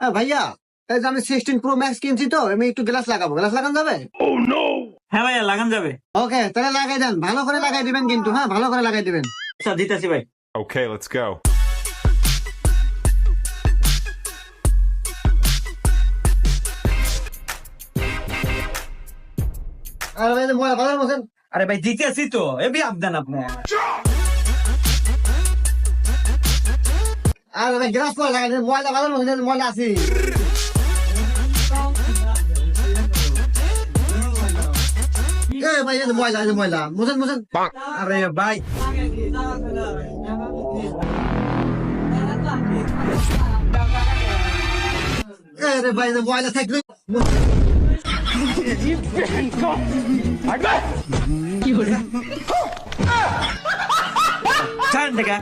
হ্যাঁ ভাইয়া এই যে আমি সিক্সটিন প্রো ম্যাক্স কিনছি তো আমি একটু গ্লাস লাগাবো। গ্লাস লাগান যাবে? হ্যাঁ ভাইয়া লাগান যাবে। ওকে তাহলে লাগাই দেন। ভালো করে লাগাই দিবেন কিন্তু হ্যাঁ ভালো করে লাগাই দিবেন। আচ্ছা দিতেছি ভাই। Okay, let's go. আর ভাই ময়লা ভালো বসেন আরে ভাই দিতেছি তো এবি আবদান আপনি আর ভাই গ্লাস পরে লাগাই ময়লা ভালো বসেন ময়লা আছে। ভাই এই যে ময়লা ময়লা। মুছেন মুছেন। আরে ভাই। ময়লা থাকলে। থেকে